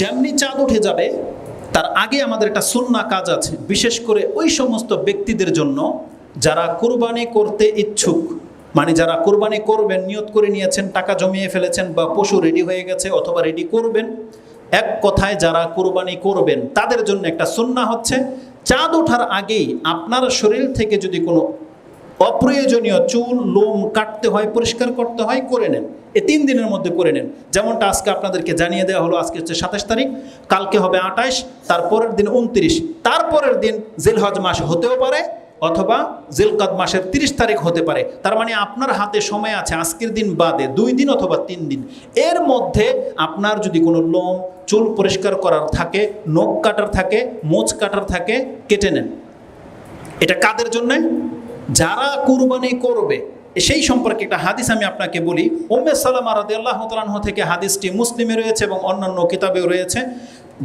যেমনি চাঁদ উঠে যাবে, তার আগে আমাদের একটা সুন্না কাজ আছে। বিশেষ করে ওই সমস্ত ব্যক্তিদের জন্য যারা কুরবানি করতে ইচ্ছুক মানে যারা কুরবানি করবেন, নিয়ত করে নিয়েছেন, টাকা জমিয়ে ফেলেছেন বা পশু রেডি হয়ে গেছে অথবা রেডি করবেন, এক কথায় যারা কুরবানি করবেন, তাদের জন্য একটা সুন্না হচ্ছে, চাঁদ ওঠার আগেই আপনার শরীর থেকে যদি কোনো অপ্রয়োজনীয় চুল, লোম কাটতে হয়, পরিষ্কার করতে হয়, করে নেন। এই তিন দিনের মধ্যে করে নেন। যেমনটা আজকে আপনাদেরকে জানিয়ে দেওয়া হলো, আজকে হচ্ছে সাতাশ তারিখ, কালকে হবে আঠাশ তারপরের দিন উনত্রিশ। তারপরের দিন জিলহজ মাস হতেও পারে অথবা জিলকাদ মাসের তিরিশ তারিখ হতে পারে। তার মানে আপনার হাতে সময় আছে আজকের দিন বাদে দুই দিন অথবা তিন দিন। এর মধ্যে আপনার যদি কোনো লোম, চুল পরিষ্কার করার থাকে, নখ কাটার থাকে, মোচ কাটার থাকে, কেটে নেন। এটা কাদের জন্যে? যারা কুরবানি করবে, সেই সম্পর্কে একটা হাদিস আমি আপনাকে বলি। ওমে সালামা রাদি আল্লাহ তালাহ থেকে হাদিসটি মুসলিমে রয়েছে এবং অন্যান্য কিতাবেও রয়েছে।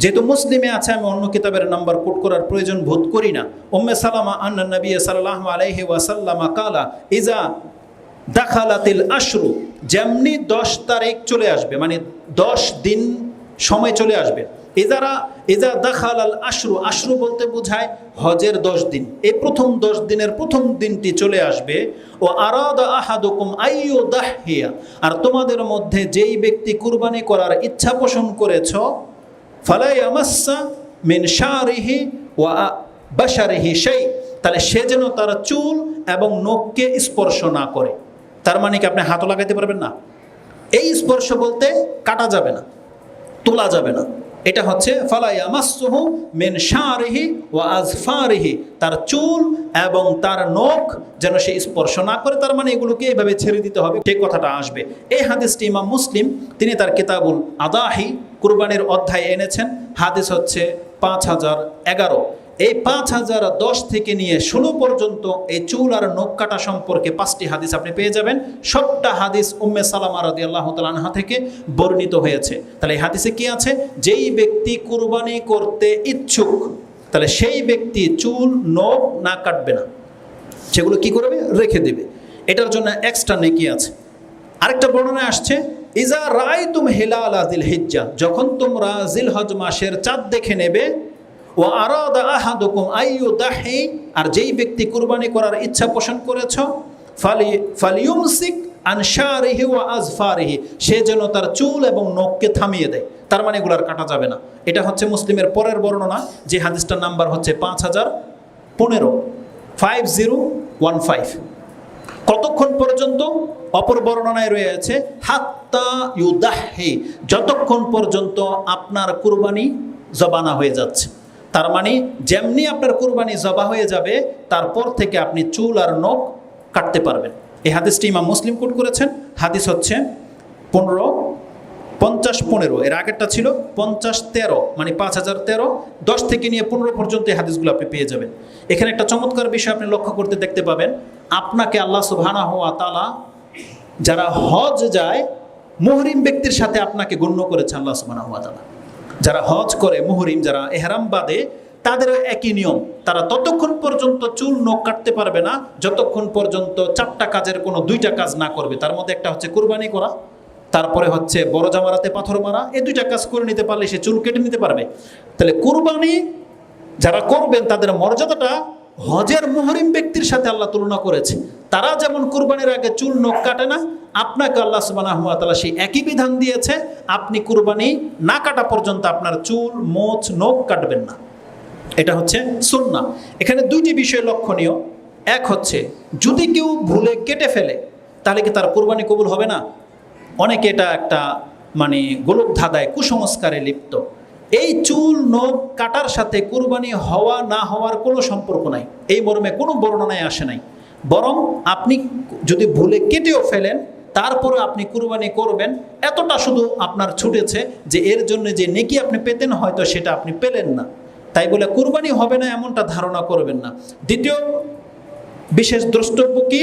যেহেতু মুসলিমে আছে, আমি অন্য কিতাবের নাম্বার কোট করার প্রয়োজন বোধ করি না। ওম্মে সালামা আন্না নবী সাল্লাহ আলাইহি ওয়াসাল্লামা কালা ইজা দাখালাতিল আশরু যেমনি দশ তারিখ চলে আসবে মানে দশ দিন সময় চলে আসবে। এজারা, এজা দাখাল আল আশরু আশরু বলতে বোঝায় হজের দশ দিন। এই প্রথম দশ দিনের প্রথম দিনটি চলে আসবে, ও আরাদা আহাদুকুম আইয়ো দাহিয়া আর তোমাদের মধ্যে যেই ব্যক্তি কুরবানি করার ইচ্ছা পোষণ করেছ ফালাই আমাসা মিন শারিহি ওয়া বাসারিহি সেই তাহলে সে যেন তার চুল এবং নখকে স্পর্শ না করে। তার মানে কি আপনি হাতও লাগাইতে পারবেন না? এই স্পর্শ বলতে কাটা যাবে না, তোলা যাবে না। এটা হচ্ছে ফালাইয়ামাসুহু মেন শাহরিহি ও আজফারিহি তার চুল এবং তার নখ যেন সে স্পর্শ না করে, তার মানে এগুলোকে এইভাবে ছেড়ে দিতে হবে ঠিক কথাটা আসবে। এই হাদিসটি ইমাম মুসলিম, তিনি তার কিতাবুল আদাহি কুরবানির অধ্যায় এনেছেন। হাদিস হচ্ছে পাঁচ হাজার এগারো। এই পাঁচ হাজার দশ থেকে নিয়ে ষোলো পর্যন্ত এই চুল আর নখ কাটা সম্পর্কে পাঁচটি হাদিস আপনি পেয়ে যাবেন। সবটা হাদিস উম্মে সালামা রদি আল্লাহ তালানহা থেকে বর্ণিত হয়েছে। তাহলে এই হাদিসে কি আছে? যেই ব্যক্তি কুরবানি করতে ইচ্ছুক, তাহলে সেই ব্যক্তি চুল, নখ না কাটবে না। সেগুলো কি করবে? রেখে দেবে। এটার জন্য এক্সট্রা নেকি আছে। আরেকটা বর্ণনা আসছে, ইজা রায় তুম হেলাল আজিল হিজ্জা যখন তোমরা জিল হজ মাসের চাঁদ দেখে নেবে ও আরাদা দাহি আর যেই ব্যক্তি কুরবানি করার ইচ্ছা পোষণ করেছ, ফালি ফালিউমসিক আনসারিহি ও আজফারিহি, সে যেন তার চুল এবং নখকে থামিয়ে দেয়। তার মানে এগুলো কাটা যাবে না। এটা হচ্ছে মুসলিমের পরের বর্ণনা, যে হাদিসটার নাম্বার হচ্ছে পাঁচ হাজার পনেরো ফাইভ জিরো ওয়ান ফাইভ কতক্ষণ পর্যন্ত? অপর বর্ণনায় রয়েছে, হাত্তা ইউদাহি, যতক্ষণ পর্যন্ত আপনার কুরবানি জবানা হয়ে যাচ্ছে। তার মানে যেমনি আপনার কোরবানি জবা হয়ে যাবে, তারপর থেকে আপনি চুল আর নখ কাটতে পারবেন। এই হাদিসটি ইমাম মুসলিম কোট করেছেন। হাদিস হচ্ছে পনেরো, পঞ্চাশ, পনেরো। এর আগেরটা ছিল পঞ্চাশ, তেরো মানে পাঁচ হাজার তেরো। দশ থেকে নিয়ে পনেরো পর্যন্ত এই হাদিসগুলো আপনি পেয়ে যাবেন। এখানে একটা চমৎকার বিষয় আপনি লক্ষ্য করতে দেখতে পাবেন। আপনাকে আল্লাহ সুবহানা হওয়া তালা যারা হজ যায়, মুহরিম ব্যক্তির সাথে আপনাকে গণ্য করেছে আল্লাহ সুবহানা হওয়া তালা যারা হজ করে মুহরিম, যারা এহরাম বাদে, তাদেরও একই নিয়ম। তারা ততক্ষণ পর্যন্ত চুল নখ কাটতে পারবে না, যতক্ষণ পর্যন্ত চারটা কাজের কোনো দুইটা কাজ না করবে। তার মধ্যে একটা হচ্ছে কোরবানি করা, তারপরে হচ্ছে বড় জামারাতে পাথর মারা, এই দুইটা কাজ করে নিতে পারলে সে চুল কেটে নিতে পারবে। তাহলে কোরবানি যারা করবেন, তাদের মর্যাদাটা হজের মুহরিম ব্যক্তির সাথে আল্লাহ তুলনা করেছে। তারা যেমন কোরবানির আগে চুল নখ কাটে না আপনাকে আল্লাহ সুবাহ তালা সেই একই বিধান দিয়েছে, আপনি কুরবানি না কাটা পর্যন্ত আপনার চুল, মোচ, নখ কাটবেন না। এটা হচ্ছে সুন্না এখানে দুইটি বিষয় লক্ষণীয়। এক হচ্ছে, যদি কেউ ভুলে কেটে ফেলে, তাহলে কি তার কুরবানি কবুল হবে না? অনেকে এটা একটা মানে গোলক ধাঁধায় কুসংস্কারে লিপ্ত। এই চুল, নখ কাটার সাথে কুরবানি হওয়া, না হওয়ার কোনো সম্পর্ক নাই। এই মর্মে কোনো বর্ণনায় আসে নাই। বরং আপনি যদি ভুলে কেটেও ফেলেন তারপরে আপনি কুরবানি করবেন। এতটা শুধু আপনার ছুটেছে যে এর জন্য যে নেকি আপনি পেতেন, হয়তো সেটা আপনি পেলেন না। তাই বলে কুরবানি হবে না এমনটা ধারণা করবেন না। দ্বিতীয় বিশেষ দ্রষ্টব্য কি?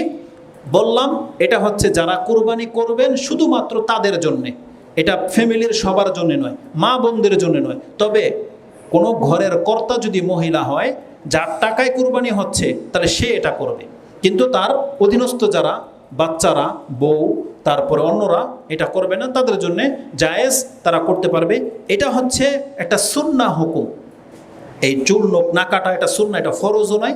বললাম, এটা হচ্ছে যারা কুরবানি করবেন শুধুমাত্র তাদের জন্যে। এটা ফ্যামিলির সবার জন্য নয়, মা বোনদের জন্য নয়। তবে কোনো ঘরের কর্তা যদি মহিলা হয়, যার টাকায় কুরবানি হচ্ছে, তাহলে সে এটা করবে। কিন্তু তার অধীনস্থ যারা বাচ্চারা, বউ, তারপরে অন্যরা এটা করবে না, তাদের জন্য জায়েজ তারা করতে পারবে। এটা হচ্ছে একটা সুন্না হুকুম। এই চুল নোক না কাটা এটা সুন্না এটা ফরজও নয়।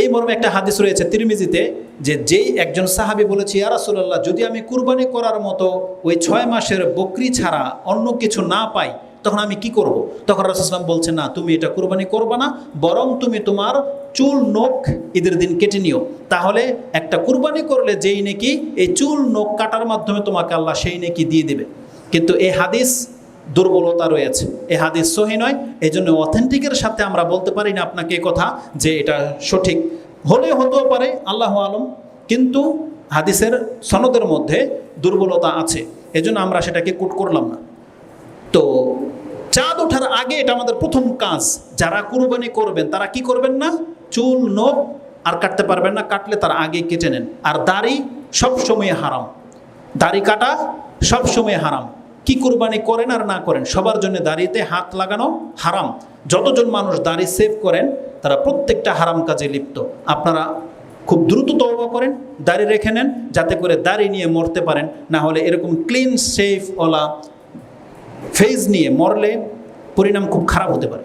এই মর্মে একটা হাদিস রয়েছে তিরমিজিতে যে যেই একজন সাহাবি বলেছে, ইয়া রাসূলুল্লাহ, যদি আমি কুরবানি করার মতো ওই ছয় মাসের বকরি ছাড়া অন্য কিছু না পাই, তখন আমি কি করব? তখন রাসুলাম বলছে না, তুমি এটা কুরবানি করবে না, বরং তুমি তোমার চুল নখ ঈদের দিন কেটে নিও। তাহলে একটা কুরবানি করলে যেই নাকি, এই চুল নখ কাটার মাধ্যমে তোমাকে আল্লাহ সেই নাকি দিয়ে দেবে। কিন্তু এই হাদিস দুর্বলতা রয়েছে। এ হাদিস সহি নয়। এই জন্য অথেন্টিকের সাথে আমরা বলতে পারি না আপনাকে এ কথা যে এটা সঠিক। হলে হতেও পারে, আল্লাহ আলম, কিন্তু হাদিসের সনদের মধ্যে দুর্বলতা আছে। এজন্য আমরা সেটাকে কুট করলাম না। তো চাঁদ ওঠার আগে এটা আমাদের প্রথম কাজ। যারা কুরবানি করবেন, তারা কি করবেন না? চুল, নখ আর কাটতে পারবেন না, কাটলে তার আগে কেটে নেন। আর দাড়ি সবসময় হারাম। দাড়ি কাটা সবসময় হারাম। কি কুরবানি করেন আর না করেন, সবার জন্য দাড়িতে হাত লাগানো হারাম। যতজন মানুষ দাড়ি সেভ করেন, তারা প্রত্যেকটা হারাম কাজে লিপ্ত। আপনারা খুব দ্রুত তওবা করেন, দাড়ি রেখে নেন, যাতে করে দাড়ি নিয়ে মরতে পারেন। না হলে এরকম ক্লিন সেফ ওলা ফেজ নিয়ে মরলে পরিণাম খুব খারাপ হতে পারে।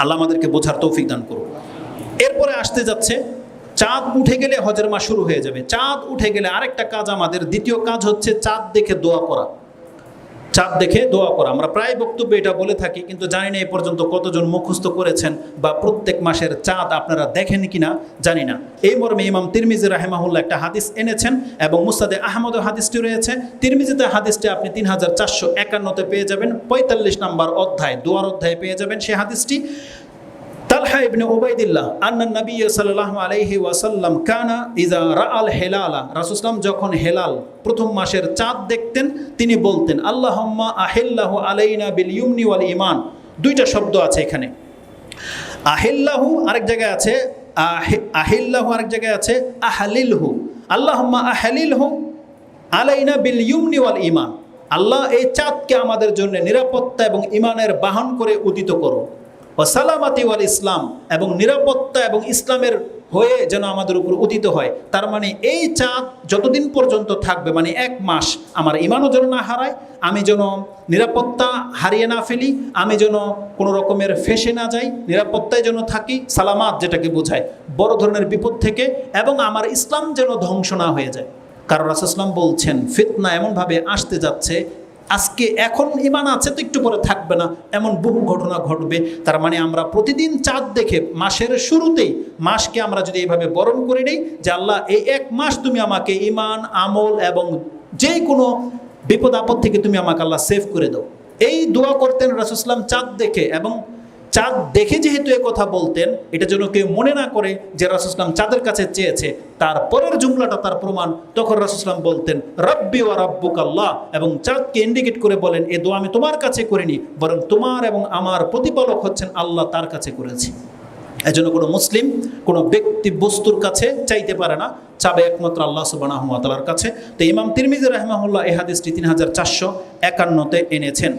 আল্লাহ আমাদেরকে বোঝার তৌফিক দান করুন এরপরে আসতে যাচ্ছে, চাঁদ উঠে গেলে হজের মাস শুরু হয়ে যাবে। চাঁদ উঠে গেলে আরেকটা কাজ আমাদের, দ্বিতীয় কাজ হচ্ছে চাঁদ দেখে দোয়া করা। চাঁদ দেখে দোয়া করা। আমরা প্রায় বক্তব্যে এটা বলে থাকি, কিন্তু জানি না এ পর্যন্ত কতজন মুখস্থ করেছেন বা প্রত্যেক মাসের চাঁদ আপনারা দেখেন কিনা, জানি না। এই মর্মে ইমাম তিরমিজি রাহেমাহুল্লাহ একটা হাদিস এনেছেন এবং মুসাদে আহমদ হাদিসটি রয়েছে। তিরমিজিতে হাদিসটি আপনি তিন হাজার চারশো একান্নতে পেয়ে যাবেন, পঁয়তাল্লিশ নম্বর অধ্যায়, দোয়ার অধ্যায়ে পেয়ে যাবেন সেই হাদিসটি। তালহা ইবনে ওবাইদিল্লাহ আন্না নবী সাল্লাল্লাহু আলাইহি ওয়াসাল্লাম কানা ইজা রাআল হেলালা রাসূলুল্লাহ যখন হেলাল প্রথম মাসের চাঁদ দেখতেন, তিনি বলতেন, আল্লাহুম্মা আহিল্লাহু আলাইনা বিল ইউমনি ওয়াল ঈমান। দুইটা শব্দ আছে এখানে। আহিল্লাহু আরেক জায়গায় আছে, আহি- আহিল্লাহু আরেক জায়গায় আছে, আহালিলহু। আল্লাহুম্মা আহালিলহু আলাইনা বিল ইউমনি ওয়াল ঈমান। আল্লাহ, এই চাঁদকে আমাদের জন্য নিরাপত্তা এবং ইমানের বাহন করে উদিত করো। ও সালামাতি ওয়াল ইসলাম এবং নিরাপত্তা এবং ইসলামের হয়ে যেন আমাদের উপর উদিত হয়। তার মানে এই চাঁদ যতদিন পর্যন্ত থাকবে মানে এক মাস, আমার ইমানও যেন না হারায়, আমি যেন নিরাপত্তা হারিয়ে না ফেলি, আমি যেন কোনো রকমের ফেসে না যাই, নিরাপত্তায় যেন থাকি, সালামাত যেটাকে বোঝায়, বড় ধরনের বিপদ থেকে এবং আমার ইসলাম যেন ধ্বংস না হয়ে যায়। কারণ রাসুসলাম বলছেন, ফিতনা এমনভাবে আসতে যাচ্ছে আজকে এখন ইমান আছে তো একটু পরে থাকবে না, এমন বহু ঘটনা ঘটবে। তার মানে আমরা প্রতিদিন চাঁদ দেখে মাসের শুরুতেই, মাসকে আমরা যদি এইভাবে বরণ করে নিই যে আল্লাহ, এই এক মাস তুমি আমাকে ইমান আমল এবং যে কোনো বিপদ আপদ থেকে তুমি আমাকে আল্লাহ সেভ করে দাও। এই দোয়া করতেন রাসুসলাম চাঁদ দেখে এবং চাঁদ দেখে যেহেতু এ কথা বলতেন, এটা যেন কেউ মনে না করে যে রাসুসলাম চাঁদের কাছে চেয়েছে। তার পরের জুমলাটা তার প্রমাণ। তখন রাসুসলাম বলতেন, রব্বি ও রব্বুক আল্লাহ। এবং চাঁদকে ইন্ডিকেট করে বলেন, এ দোয়া আমি তোমার কাছে করিনি, বরং তোমার এবং আমার প্রতিপালক হচ্ছেন আল্লাহ তার কাছে করেছি। এজন্য কোনো মুসলিম কোনো ব্যক্তি বস্তুর কাছে চাইতে পারে না। চাবে একমাত্র আল্লাহ সুবাহ তালার কাছে। তো ইমাম তিরমিজি রহমাহুল্লাহ এ হাদিসটি তিন হাজার চারশো একান্নতে এনেছেন।